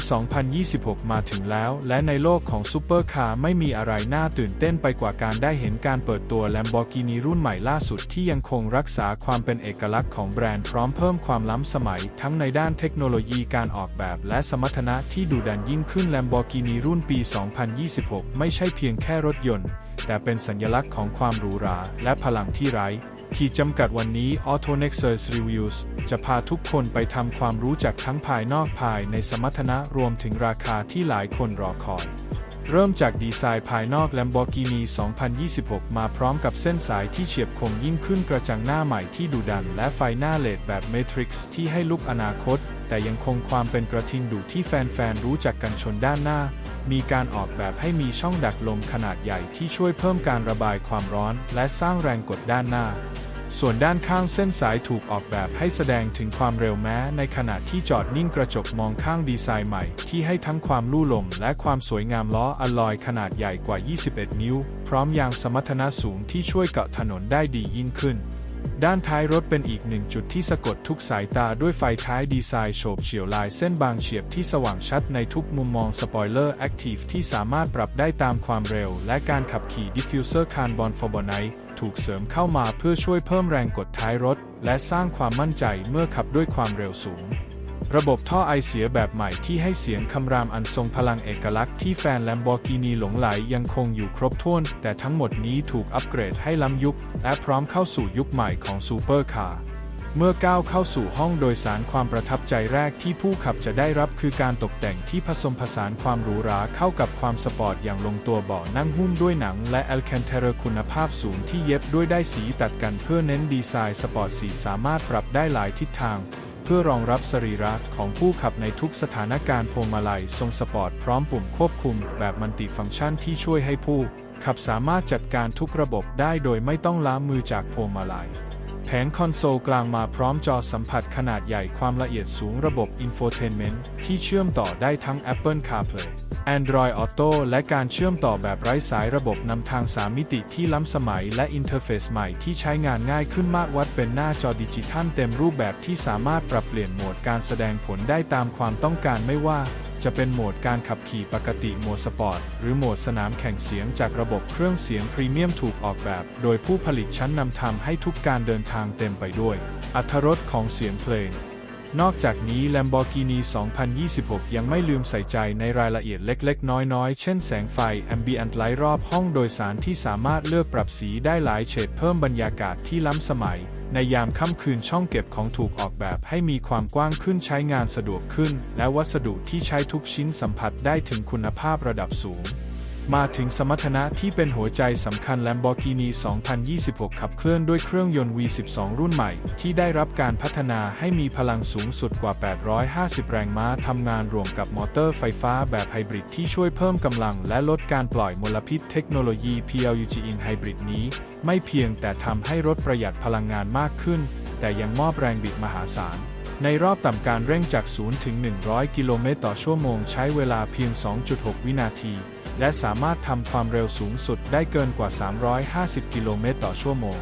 ปี2026 มาถึงแล้ว และในโลกของซูเปอร์คาร์ไม่มีอะไรน่าตื่นเต้นไปกว่าการได้เห็นการเปิดตัว Lamborghini รุ่นใหม่ล่าสุดที่ยังคงรักษาความเป็นเอกลักษณ์ของแบรนด์พร้อมเพิ่มความล้ำสมัย ทั้งในด้านเทคโนโลยีการออกแบบและสมรรถนะที่ดุดันยิ่งขึ้น Lamborghini รุ่นปี 2026 ไม่ใช่เพียงแค่รถยนต์ แต่เป็นสัญลักษณ์ของความหรูหราและพลังที่ไร้ ขีดจำกัดวันนี้ AutoNexus Reviews จะพาทุกคนไปทำความรู้จักทั้งภายนอกภายในสมรรถนะรวมถึงราคาที่หลายคนรอคอย เริ่มจากดีไซน์ภายนอก Lamborghini 2026 มาพร้อมกับเส้นสายที่เฉียบคมยิ่งขึ้นกระจังหน้าใหม่ที่ดุดันและไฟหน้าเลดแบบ Matrix ที่ให้ลุกอนาคต แต่ยังคงความเป็นกระทิงดุที่แฟนๆ รู้จักกันชนด้านหน้า มีการออกแบบให้มีช่องดักลมขนาดใหญ่ที่ช่วยเพิ่มการระบายความร้อนและสร้างแรงกดด้านหน้า ส่วนด้านข้างเส้นสายถูกออกแบบให้แสดงถึงความเร็วแม้ ในขณะที่จอดนิ่งกระจกมองข้างดีไซน์ใหม่ ที่ให้ทั้งความลู่ลม และความสวยงามล้ออลลอยขนาดใหญ่กว่า 21 นิ้ว พร้อมยางสมรรถนะสูงที่ช่วยเกาะถนนได้ดียิ่งขึ้น ด้านท้ายรถเป็นอีกหนึ่งจุดที่สะกดทุกสายตาด้วยไฟท้ายดีไซน์โฉบเฉี่ยวลายเส้นบางเฉียบที่สว่างชัดในทุกมุมมองสปอยเลอร์แอคทีฟที่สามารถปรับได้ตามความเร็ว และการขับขี่ดิฟฟิวเซอร์คาร์บอนฟอบอไนถูกเสริมเข้ามาเพื่อช่วยเพิ่มแรงกดท้ายรถ และสร้างความมั่นใจเมื่อขับด้วยความเร็วสูง ระบบท่อไอเสียแบบใหม่ที่ให้เสียงคำรามอันทรงพลังเอกลักษณ์ที่แฟน Lamborghini หลงไหลยังคงอยู่ครบถ้วน แต่ทั้งหมดนี้ถูกอัปเกรดให้ล้ำยุค และพร้อมเข้าสู่ยุคใหม่ของซูเปอร์คาร์เมื่อก้าวเข้าสู่ห้องโดยสารความประทับใจแรกที่ผู้ขับจะได้รับคือการตกแต่งที่ผสมผสานความหรูหราเข้ากับความสปอร์ตอย่างลงตัวเบาะนั่งหุ้มด้วยหนังและแอลแคนเทเรคุณภาพสูงที่เย็บด้วยได้สีตัดกันเพื่อเน้นดีไซน์สปอร์ตสีสามารถปรับได้หลายทิศทาง พื่อรองรับสรีระของผู้ขับในทุกสถานการณ์พวงมาลัยทรงสปอร์ตพร้อมปุ่มควบคุมแบบมัลติฟังก์ชันที่ช่วยให้ผู้ขับสามารถจัดการทุกระบบได้โดยไม่ต้องล้ามือจากพวงมาลัย แผงคอนโซลกลางมาพร้อมจอสัมผัสขนาดใหญ่ความละเอียดสูงระบบ Infotainment ที่เชื่อมต่อได้ทั้ง Apple CarPlay Android Auto และการเชื่อมต่อแบบไร้สายระบบนำทาง 3 มิติที่ล้ำสมัยและอินเทอร์เฟซใหม่ที่ใช้งานง่ายขึ้นมากวัดเป็นหน้าจอดิจิทัลเต็มรูปแบบที่สามารถปรับเปลี่ยนโหมดการแสดงผลได้ตามความต้องการไม่ว่า จะเป็นโหมดการขับขี่ปกติโหมดสปอร์ต หรือโหมดสนามแข่งเสียงจากระบบเครื่องเสียงพรีเมียมถูกออกแบบ โดยผู้ผลิตชั้นนำทำให้ทุกการเดินทางเต็มไปด้วย อัธรสของเสียงเพลง นอกจากนี้ Lamborghini 2026 ยังไม่ลืมใส่ใจในรายละเอียดเล็กๆ น้อยๆ เช่นแสงไฟ Ambient Light รอบห้องโดยสารที่สามารถเลือกปรับสีได้หลายเฉดเพิ่มบรรยากาศที่ล้ำสมัย ในยามค่ำคืนช่องเก็บของถูกออกแบบให้มีความกว้างขึ้นใช้งานสะดวกขึ้น และวัสดุที่ใช้ทุกชิ้นสัมผัสได้ถึงคุณภาพระดับสูง มาถึงสมรรถนะที่เป็นหัวใจสำคัญ Lamborghini 2026 ขับเคลื่อนด้วยเครื่องยนต์ V12 รุ่นใหม่ ที่ได้รับการพัฒนาให้มีพลังสูงสุดกว่า 850 แรงม้าทำงานรวมกับมอเตอร์ไฟฟ้าแบบไฮบริดที่ช่วยเพิ่มกำลังและลดการปล่อยมลพิษเทคโนโลยี PLUG-in Hybrid นี้ ไม่เพียงแต่ทำให้รถประหยัดพลังงานมากขึ้น แต่ยังมอบแรงบิดมหาศาลในรอบต่ำการเร่งจาก 0 ถึง 100 กิโลเมตรต่อชั่วโมงใช้เวลาเพียง 2.6 วินาที และสามารถทำความเร็วสูงสุดได้เกินกว่า 350 กิโลเมตรต่อชั่วโมง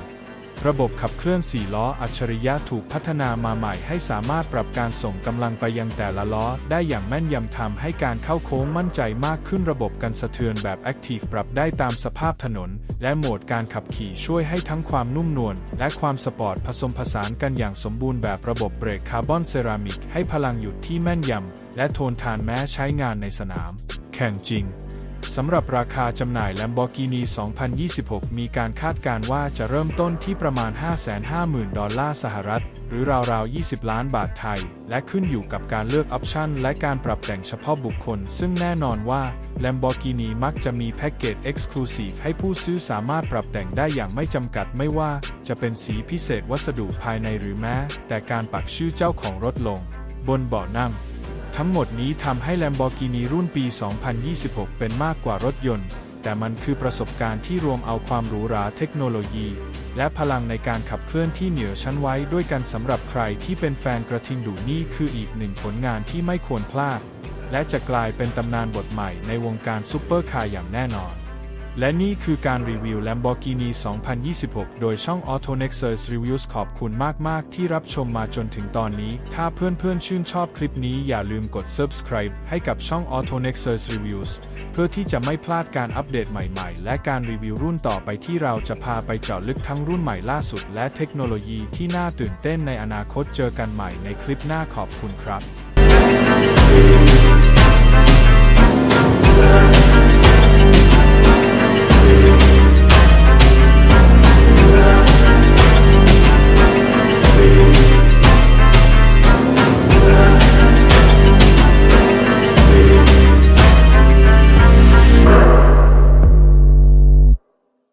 ระบบขับเคลื่อน 4 ล้ออัจฉริยะถูกพัฒนามาใหม่ให้สามารถปรับการส่งกำลังไปยังแต่ละล้อ ได้อย่างแม่นยำทำให้การเข้าโค้งมั่นใจมากขึ้นระบบกันสะเทือนแบบ Active ปรับได้ตามสภาพถนน และโหมดการขับขี่ช่วยให้ทั้งความนุ่มนวลและความสปอร์ตผสมผสานกันอย่างสมบูรณ์แบบระบบเบรกคาร์บอนเซรามิกให้พลังหยุดที่แม่นยำและโทนทานแม้ใช้งานในสนาม แข่งจริง สำหรับราคาจำหน่าย Lamborghini 2026 มีการคาดการณ์ว่าจะเริ่มต้นที่ประมาณ 550,000 ดอลลาร์สหรัฐ หรือราวๆ 20 ล้านบาทไทย และขึ้นอยู่กับการเลือกออปชันและการปรับแต่งเฉพาะบุคคล ซึ่งแน่นอนว่า Lamborghini มักจะมีแพ็กเกจ Exclusive ให้ผู้ซื้อสามารถปรับแต่งได้อย่างไม่จำกัดไม่ว่า จะเป็นสีพิเศษวัสดุภายในหรือแม้ แต่การปักชื่อเจ้าของรถลง บนเบาะนั่ง ทั้งหมดนี้ทำให้ Lamborghini รุ่นปี 2026 เป็นมากกว่ารถยนต์ แต่มันคือประสบการณ์ที่รวมเอาความหรูหราเทคโนโลยี และพลังในการขับเคลื่อนที่เหนือชั้นไว้ด้วยกันสำหรับใครที่เป็นแฟนกระทิงดุนี่คืออีกหนึ่งผลงานที่ไม่ควรพลาด และจะกลายเป็นตำนานบทใหม่ในวงการซุปเปอร์คาร์อย่างแน่นอน และนี่คือการรีวิว Lamborghini 2026 โดยช่อง AutoNexus Reviews ขอบคุณมาก ๆ ที่รับชมมาจนถึงตอนนี้ ถ้าเพื่อน ๆ ชื่นชอบคลิปนี้อย่าลืมกด subscribe ให้กับช่อง AutoNexus Reviews เพื่อที่จะไม่พลาดการอัปเดตใหม่ ๆ และการรีวิวรุ่นต่อไปที่เราจะพาไปเจาะลึกทั้งรุ่นใหม่ล่าสุด และเทคโนโลยีที่น่าตื่นเต้นในอนาคตเจอกันใหม่ในคลิปหน้าขอบคุณครับ